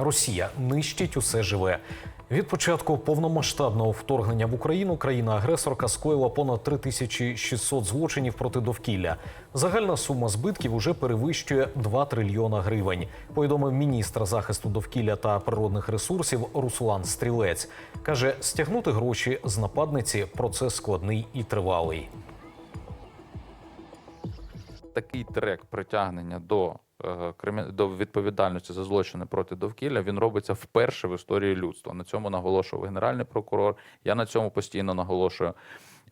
Росія нищить усе живе. Від початку повномасштабного вторгнення в Україну країна-агресорка скоїла понад 3600 злочинів проти довкілля. Загальна сума збитків уже перевищує 2 трильйона гривень. Повідомив міністр захисту довкілля та природних ресурсів Руслан Стрілець. каже, стягнути гроші з нападниці процес складний і тривалий. Такий трек притягнення до, е, до відповідальності за злочини проти довкілля він робиться вперше в історії людства. На цьому наголошував генеральний прокурор. Я на цьому постійно наголошую.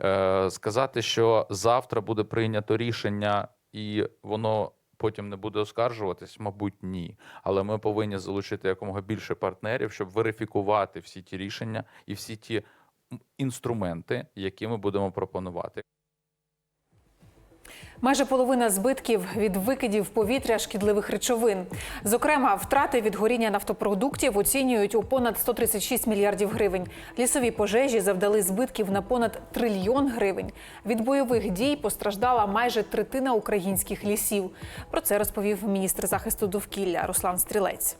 Е, Сказати, що завтра буде прийнято рішення і воно. Потім не буде оскаржуватись, мабуть, ні. Але ми повинні залучити якомога більше партнерів, щоб верифікувати всі ті рішення і всі ті інструменти, які ми будемо пропонувати. Майже половина збитків від викидів повітря шкідливих речовин. Зокрема, втрати від горіння нафтопродуктів оцінюють у понад 136 мільярдів гривень. Лісові пожежі завдали збитків на понад трильйон гривень. Від бойових дій постраждала майже третина українських лісів. Про це розповів міністр захисту довкілля Руслан Стрілець.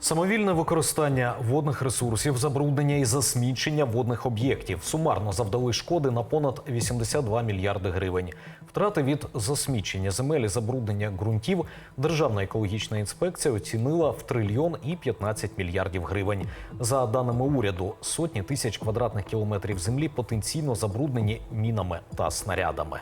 Самовільне використання водних ресурсів, забруднення і засмічення водних об'єктів сумарно завдали шкоди на понад 82 мільярди гривень. Втрати від засмічення земель і забруднення ґрунтів Державна екологічна інспекція оцінила в трильйон і 15 мільярдів гривень. За даними уряду, сотні тисяч квадратних кілометрів землі потенційно забруднені мінами та снарядами.